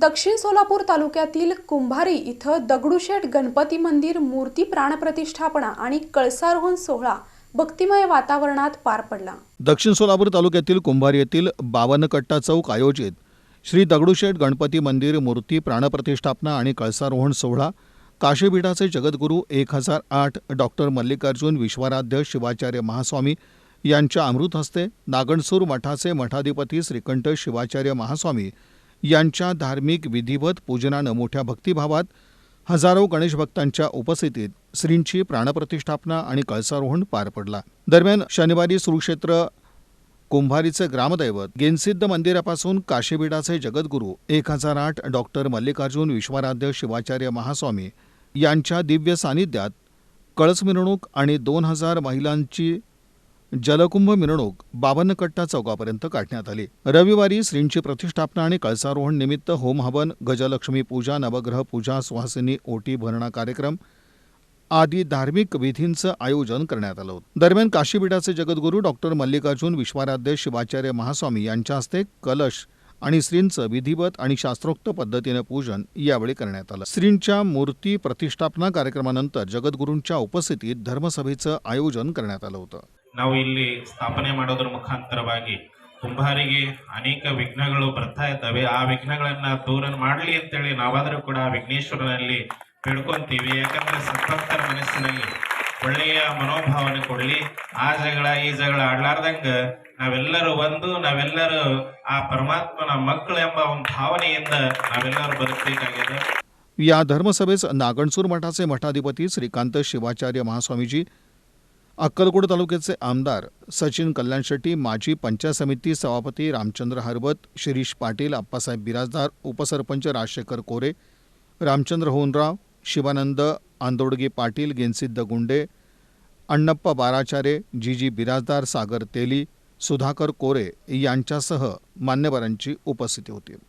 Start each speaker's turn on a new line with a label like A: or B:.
A: दक्षिण सोलापूर तालुक्यातील कुंभारी इथं दगडूशेठ गणपती मंदिर मूर्ती प्राणप्रतिष्ठापना आणि कळसारोहण सोहळा भक्तिमय वातावरणात पार पडला.
B: दक्षिण सोलापूर तालुक्यातील कुंभारी येथील बावनकट्टा चौक आयोजित श्री दगडूशेठ गणपती मंदिर मूर्ती प्राणप्रतिष्ठापना आणि कळसारोहण सोहळा काशीपीठाचे जगद्गुरू एक हजार आठ डॉक्टर मल्लिकार्जुन विश्वराध्य शिवाचार्य महास्वामी यांच्या अमृत हस्ते नागणसूर मठाचे मठाधिपती श्रीकंठ शिवाचार्य महास्वामी यांच्या धार्मिक विधिवत पूजनानं मोठ्या भक्तिभावात हजारो गणेश भक्तांच्या उपस्थितीत श्रींची प्राणप्रतिष्ठापना आणि कळसारोहण पार पडला. दरम्यान शनिवारी सुरुक्षेत्र कुंभारीचे ग्रामदैवत गेनसिद्ध मंदिरापासून काशीबीडाचे जगद्गुरू एक हजार आठ डॉक्टर मल्लिकार्जुन विश्वराध्य शिवाचार्य महास्वामी यांच्या दिव्य सानिध्यात कळस मिरवणूक आणि दोन हजार महिलांची जलकुंभ मिरवणूक बावन्नकट्टा चौकापर्यंत काढण्यात आली. रविवारी श्रींची प्रतिष्ठापना आणि कळसारोहण निमित्त होम हवन गजलक्ष्मी पूजा नवग्रह पूजा सुहासिनी ओटी भरणा कार्यक्रम आदी धार्मिक विधींचं आयोजन करण्यात आलं होतं. दरम्यान काशीपीठाचे जगद्गुरू डॉक्टर मल्लिकार्जुन विश्वाराध्य शिवाचार्य महास्वामी यांच्या हस्ते कलश आणि श्रींचं विधिवत आणि शास्त्रोक्त पद्धतीनं पूजन यावेळी करण्यात आलं. श्रींच्या मूर्ती प्रतिष्ठापना कार्यक्रमानंतर जगद्गुरूंच्या उपस्थितीत धर्मसभेचं आयोजन करण्यात आलं होतं.
C: ನಾವು ಇಲ್ಲಿ ಸ್ಥಾಪನೆ ಮಾಡೋದ್ರ ಮುಖಾಂತರವಾಗಿ ಕುಂಬಾರಿಗೆ ಅನೇಕ ವಿಘ್ನಗಳು ಬರ್ತಾ ಇದ್ದಾವೆ ಆ ವಿಘ್ನಗಳನ್ನ ದೂರ ಮಾಡಲಿ ಅಂತೇಳಿ ನಾವಾದರೂ ಕೂಡ ಆ ವಿಘ್ನೇಶ್ವರನಲ್ಲಿ ಬೇಡ್ಕೊಂತೀವಿ ಯಾಕಂದ್ರೆ ಸದ್ಭಕ್ತರ ಮನಸ್ಸಿನಲ್ಲಿ ಒಳ್ಳೆಯ ಮನೋಭಾವನೆ ಕೊಡ್ಲಿ ಆ ಜಗಳ ಈ ಜಗಳ ಆಡ್ಲಾರ್ದಂಗ ನಾವೆಲ್ಲರೂ ಒಂದು ನಾವೆಲ್ಲರೂ ಆ ಪರಮಾತ್ಮನ ಮಕ್ಕಳು ಎಂಬ ಒಂದು ಭಾವನೆಯಿಂದ ನಾವೆಲ್ಲರೂ ಬದುಕಬೇಕಾಗಿದೆ
B: या धर्मसभेस नागणसूर मठाचे मठाधिपती श्रीकांत शिवाचार्य महास्वामीजी अक्कलकोट तालुक्याचे आमदार सचिन कल्याण शेट्टी माजी पंचायत समिती सभापती रामचंद्र हरबत शिरीष पाटील आप्पासाहेब बिराजदार उपसरपंच राजशेखर कोरे रामचंद्र होनराव शिवानंद आंदोडगे पाटील गेनसिद्ध गुंडे अण्णप्पा बाराचारे जी जी बिराजदार सागर तेली सुधाकर कोरे यांच्यासह मान्यवरांची उपस्थिती होती.